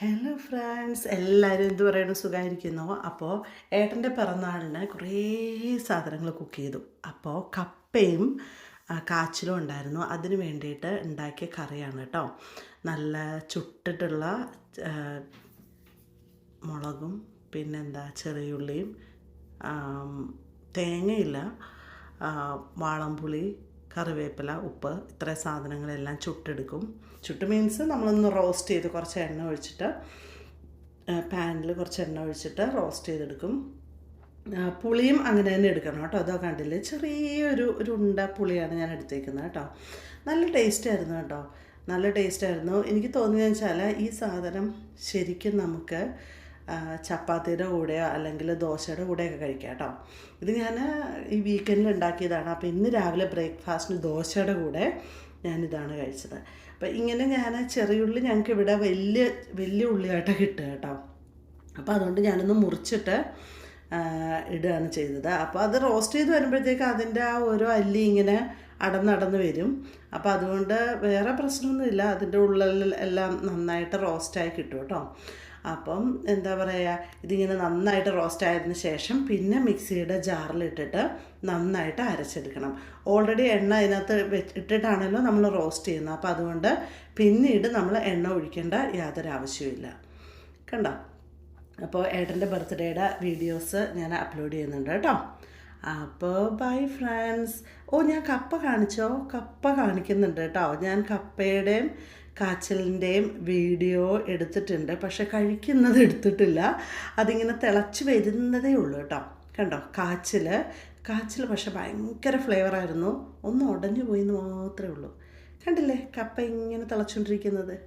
Hello friends എല്ലാവരും എന്ത് പറയുന്നു? സുഖമായിരിക്കുന്നു. അപ്പോൾ ഏട്ടന്റെ പിറന്നാളിന് കുറേ സാധനങ്ങൾ കുക്ക് ചെയ്തു. അപ്പോൾ കപ്പയും കാച്ചിലും ഉണ്ടായിരുന്നു. അതിന് വേണ്ടിയിട്ട് ഉണ്ടാക്കിയ കറിയാണ് കേട്ടോ. നല്ല ചുട്ടിട്ടുള്ള മുളകും പിന്നെന്താ ചെറിയുള്ളിയും തേങ്ങയില്ല വാളംപുളി കറിവേപ്പില ഉപ്പ് ഇത്ര സാധനങ്ങളെല്ലാം ചുട്ടെടുക്കും. ചുട്ട് മീൻസ് നമ്മളൊന്ന് റോസ്റ്റ് ചെയ്ത് കുറച്ച് എണ്ണ ഒഴിച്ചിട്ട് പാനിൽ കുറച്ച് എണ്ണ ഒഴിച്ചിട്ട് റോസ്റ്റ് ചെയ്തെടുക്കും. പുളിയും അങ്ങനെ തന്നെ എടുക്കണം കേട്ടോ. അതോ കണ്ടില്ലേ? ചെറിയൊരു ഒരു ഉണ്ട പുളിയാണ് ഞാൻ എടുത്തേക്കുന്നത് കേട്ടോ. നല്ല ടേസ്റ്റ് ആയിരുന്നു കേട്ടോ. നല്ല ടേസ്റ്റ് ആയിരുന്നു. എനിക്ക് തോന്നിയെന്ന് വെച്ചാൽ ഈ സാധനം ശരിക്കും നമുക്ക് ചപ്പാത്തിയുടെ കൂടെയോ അല്ലെങ്കിൽ ദോശയുടെ കൂടെയൊക്കെ കഴിക്കാം കേട്ടോ. ഇത് ഞാൻ ഈ വീക്കെൻഡിൽ ഉണ്ടാക്കിയതാണ്. അപ്പോൾ ഇന്ന് രാവിലെ ബ്രേക്ക്ഫാസ്റ്റിന് ദോശയുടെ കൂടെ ഞാനിതാണ് കഴിച്ചത്. അപ്പോൾ ഇങ്ങനെ ഞാൻ ചെറിയുള്ളി ഞങ്ങൾക്ക് ഇവിടെ വലിയ വലിയ ഉള്ളിയായിട്ട് കിട്ടുക കേട്ടോ. അപ്പോൾ അതുകൊണ്ട് ഞാനൊന്ന് മുറിച്ചിട്ട് ഇടുകയാണ് ചെയ്തത്. അപ്പോൾ അത് റോസ്റ്റ് ചെയ്ത് വരുമ്പോഴത്തേക്ക് അതിന്റെ ആ ഓരോ അല്ലി ഇങ്ങനെ അടന്നടന്ന് വരും. അപ്പോൾ അതുകൊണ്ട് വേറെ പ്രശ്നമൊന്നുമില്ല. അതിന്റെ ഉള്ളിൽ എല്ലാം നന്നായിട്ട് റോസ്റ്റായി കിട്ടും കേട്ടോ. അപ്പം എന്താ പറയുക ഇതിങ്ങനെ നന്നായിട്ട് റോസ്റ്റ് ആയതിനു ശേഷം പിന്നെ മിക്സിയുടെ ജാറിലിട്ടിട്ട് നന്നായിട്ട് അരച്ചെടുക്കണം. ഓൾറെഡി എണ്ണ അതിനകത്ത് ഇട്ടിട്ടാണല്ലോ നമ്മൾ റോസ്റ്റ് ചെയ്യുന്നത്. അപ്പോൾ അതുകൊണ്ട് പിന്നീട് നമ്മൾ എണ്ണ ഒഴിക്കേണ്ട യാതൊരു ആവശ്യവുമില്ല കണ്ടോ? അപ്പോൾ ഏട്ടന്റെ ബർത്ത്ഡേയുടെ വീഡിയോസ് ഞാൻ അപ്ലോഡ് ചെയ്യുന്നുണ്ട് കേട്ടോ. അപ്പോൾ ബൈ ഫ്രണ്ട്സ് ഓ ഞാൻ കപ്പ കാണിച്ചോ? കപ്പ കാണിക്കുന്നുണ്ട് കേട്ടോ. ഞാൻ കപ്പയുടെയും കാച്ചലിന്റെയും വീഡിയോ എടുത്തിട്ടുണ്ട്. പക്ഷെ കഴിക്കുന്നത് എടുത്തിട്ടില്ല. അതിങ്ങനെ തിളച്ച് വരുന്നതേ ഉള്ളൂ കേട്ടോ. കണ്ടോ? കാച്ചിൽ കാച്ചിൽ പക്ഷെ ഭയങ്കര ഫ്ലേവറായിരുന്നു ഒന്ന് ഉടഞ്ഞു പോയി എന്ന് മാത്രമേ ഉള്ളൂ. കണ്ടില്ലേ? കപ്പ ഇങ്ങനെ തിളച്ചുകൊണ്ടിരിക്കുന്നത്